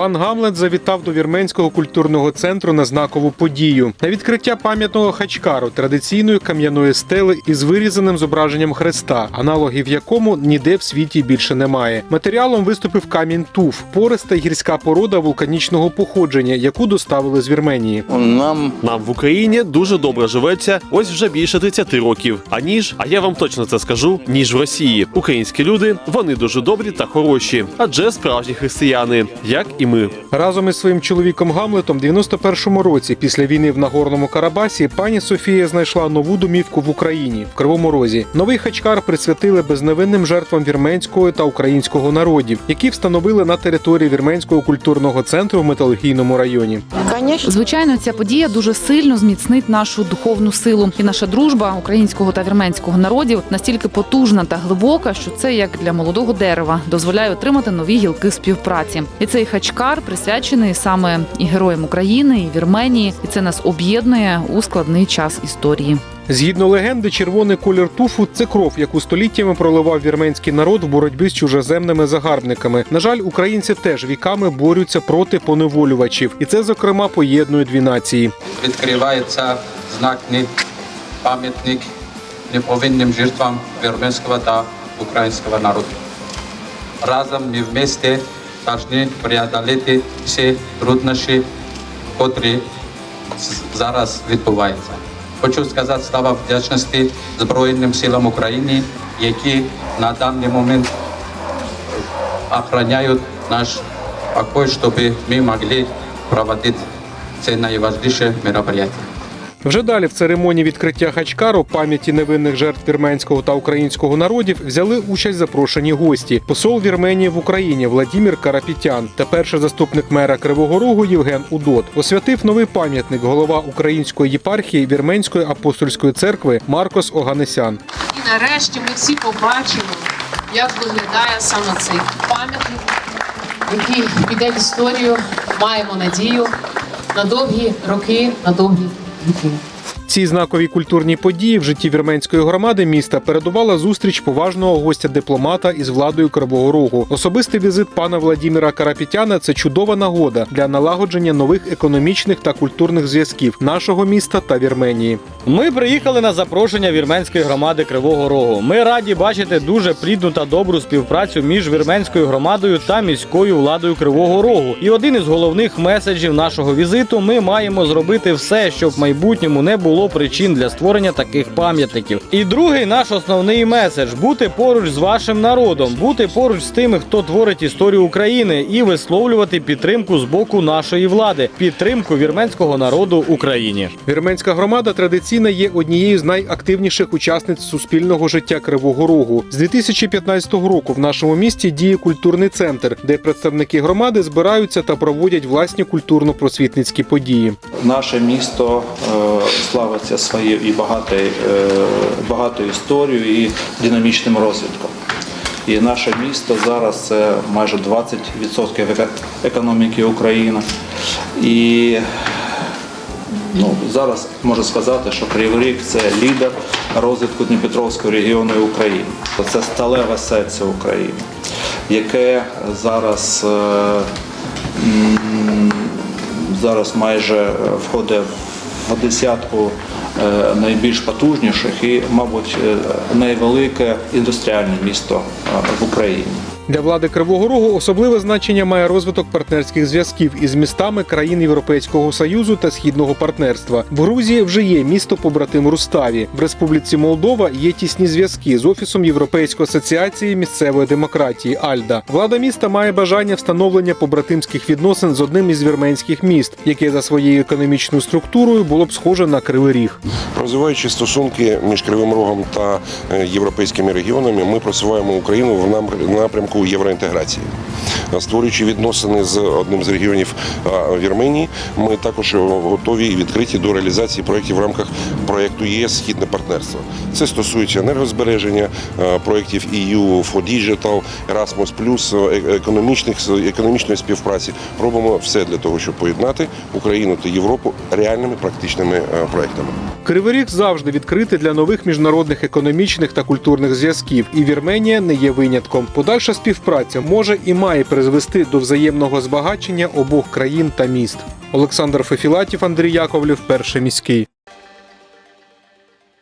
Пан Гамлет завітав до вірменського культурного центру на знакову подію на відкриття пам'ятного хачкару традиційної кам'яної стели із вирізаним зображенням Христа, аналогів якому ніде в світі більше немає. Матеріалом виступив камінь туф, пориста гірська порода вулканічного походження, яку доставили з Вірменії. Нам Нам в Україні дуже добре живеться ось вже більше 30 років. Аніж, а я вам точно це скажу, ніж в Росії. Українські люди вони дуже добрі та хороші, адже справжні християни, як і ми. Разом із своїм чоловіком Гамлетом, в 91-му році, після війни в Нагорному Карабасі, пані Софія знайшла нову домівку в Україні в Кривому Розі. Новий хачкар присвятили безневинним жертвам вірменського та українського народів, які встановили на території вірменського культурного центру в металургійному районі. Конечно. Звичайно, ця подія дуже сильно зміцнить нашу духовну силу, і наша дружба українського та вірменського народів настільки потужна та глибока, що це як для молодого дерева дозволяє отримати нові гілки співпраці. І цей хачкар присвячений саме і героям України, і Вірменії, і це нас об'єднує у складний час історії. Згідно легенди, червоний колір туфу це кров, яку століттями проливав вірменський народ в боротьбі з чужеземними загарбниками. На жаль, українці теж віками борються проти поневолювачів, і це зокрема поєднує дві нації. відкривається знакний пам'ятник неповинним жертвам вірменського та українського народу. Разом ми вместе повинні преодоліти всі труднощі, котрі зараз відбуваються. Хочу сказати слава вдячності Збройним силам України, які на даний момент охраняють наш покой, щоб ми могли проводити це найважливіше мероприятие. Вже далі в церемонії відкриття хачкару пам'яті невинних жертв вірменського та українського народів взяли участь запрошені гості. Посол Вірменії в Україні Владімір Карапітян та перший заступник мера Кривого Рогу Євген Удот освятив новий пам'ятник голова української єпархії Вірменської апостольської церкви Маркос Оганесян. І нарешті ми всі побачимо, як виглядає саме цей пам'ятник, який піде в історію. Маємо надію на довгі роки, на довгі 你死 Цій знаковій культурній події в житті вірменської громади міста передувала зустріч поважного гостя дипломата із владою Кривого Рогу. Особистий візит пана Владіміра Карапітяна це чудова нагода для налагодження нових економічних та культурних зв'язків нашого міста та Вірменії. Ми приїхали на запрошення вірменської громади Кривого Рогу. Ми раді бачити дуже плідну та добру співпрацю між вірменською громадою та міською владою Кривого Рогу. І один із головних меседжів нашого візиту ми маємо зробити все, щоб в майбутньому не було причин для створення таких пам'ятників. І другий наш основний меседж бути поруч з вашим народом, бути поруч з тими, хто творить історію України, і висловлювати підтримку з боку нашої влади, підтримку вірменського народу Україні. Вірменська громада традиційно є однією з найактивніших учасниць суспільного життя Кривого Рогу. З 2015 року в нашому місті діє культурний центр, де представники громади збираються та проводять власні культурно-просвітницькі події. наше місто е, славиться своєю і багатою, е, багатою історією і динамічним розвитком. І наше місто зараз це майже 20% економіки України. І ну, зараз можу сказати, що Кривий Ріг це лідер розвитку Дніпропетровського регіону України. Це сталеве серце України, яке зараз е, зараз майже входить в десятку е, найбільш потужніших і, мабуть, е, найвелике індустріальне місто е, в Україні. Для влади Кривого Рогу особливе значення має розвиток партнерських зв'язків із містами країн Європейського союзу та східного партнерства. В Грузії вже є місто побратим Руставі. В Республіці Молдова є тісні зв'язки з офісом Європейської асоціації місцевої демократії Альда. Влада міста має бажання встановлення побратимських відносин з одним із вірменських міст, яке за своєю економічною структурою було б схоже на Кривий Ріг. Розвиваючи стосунки між Кривим Рогом та е, європейськими регіонами, ми просуваємо Україну в нам- напрямку євроінтеграції. Створюючи відносини з одним з регіонів Вірменії, ми також готові і відкриті до реалізації проєктів в рамках проєкту ЄС Східне партнерство. Це стосується енергозбереження, проєктів EU for Digital, Erasmus+, е, економічних економічної співпраці. Робимо все для того, щоб поєднати Україну та Європу реальними практичними проєктами. Кривий Ріг завжди відкритий для нових міжнародних економічних та культурних зв'язків, і Вірменія не є винятком. Подальша співпраця може і має призвести до взаємного збагачення обох країн та міст. Олександр Фефілатів, Андрій Яковлів, перший міський.